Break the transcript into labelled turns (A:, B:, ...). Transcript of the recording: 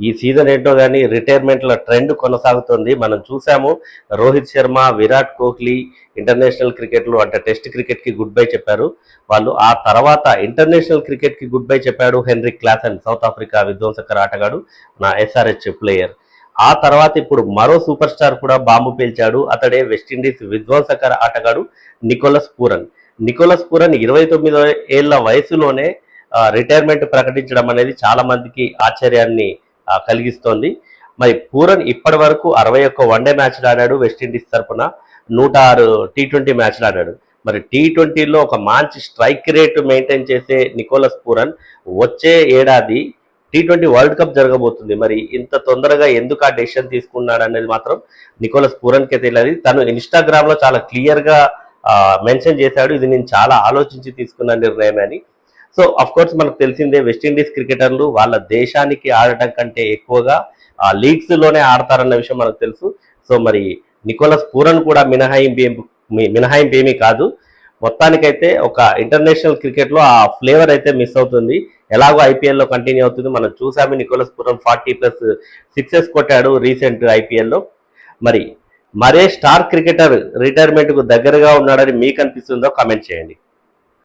A: ఈ సీజన్ ఏంటో కానీ రిటైర్మెంట్ల ట్రెండ్ కొనసాగుతుంది. మనం చూసాము రోహిత్ శర్మ విరాట్ కోహ్లీ ఇంటర్నేషనల్ క్రికెట్లో అంటే టెస్ట్ క్రికెట్కి గుడ్ బై చెప్పారు. వాళ్ళు ఆ తర్వాత ఇంటర్నేషనల్ క్రికెట్కి గుడ్ బై చెప్పాడు హెన్రీ క్లాసన్ సౌత్ ఆఫ్రికా విధ్వంసకర ఆటగాడు నా ఎస్ఆర్హెచ్ ప్లేయర్. ఆ తర్వాత ఇప్పుడు మరో సూపర్ స్టార్ కూడా బాంబు పేల్చాడు. అతడే వెస్టిండీస్ విధ్వంసకర ఆటగాడు నికోలస్ పూరన్. నికోలస్ పూరన్ ఇరవై తొమ్మిదో ఏళ్ళ వయసులోనే రిటైర్మెంట్ ప్రకటించడం అనేది చాలా మందికి ఆశ్చర్యాన్ని కలిగిస్తోంది. మరి పూరన్ ఇప్పటి వరకు అరవై ఒక్క వన్డే మ్యాచ్లు ఆడాడు వెస్టిండీస్ తరఫున నూట ఆరు టీ ట్వంటీ మ్యాచ్లు ఆడాడు. మరి టీ ట్వంటీలో ఒక మంచి స్ట్రైక్ రేట్ మెయింటైన్ చేసే నికోలస్ పూరన్ వచ్చే ఏడాది టీ ట్వంటీ వరల్డ్ కప్ జరగబోతుంది. మరి ఇంత తొందరగా ఎందుకు ఆ డెసిషన్ తీసుకున్నాడు అనేది మాత్రం నికోలస్ పూరన్కే తెలియదు తను ఇన్స్టాగ్రామ్లో చాలా క్లియర్గా మెన్షన్ చేశాడు. ఇది నేను చాలా ఆలోచించి తీసుకున్న నిర్ణయం అని. సో అఫ్ కోర్స్ మనకు తెలిసిందే వెస్టిండీస్ క్రికెటర్లు వాళ్ళ దేశానికి ఆడటం కంటే ఎక్కువగా ఆ లీగ్స్లోనే ఆడతారన్న విషయం మనకు తెలుసు. సో మరి నికోలస్ పూరన్ కూడా మినహాయింపు ఏం- మినహాయింపు ఏమీ కాదు. మొత్తానికైతే ఒక ఇంటర్నేషనల్ క్రికెట్లో ఆ ఫ్లేవర్ అయితే మిస్ అవుతుంది. ఎలాగో ఐపీఎల్లో కంటిన్యూ అవుతుంది. మనం చూసాము Nicholas Pooran forty plus sixes కొట్టాడు రీసెంట్ ఐపీఎల్లో మరి మరే స్టార్ క్రికెటర్ రిటైర్మెంట్కు దగ్గరగా ఉన్నాడని మీకు అనిపిస్తుందో కామెంట్ చేయండి.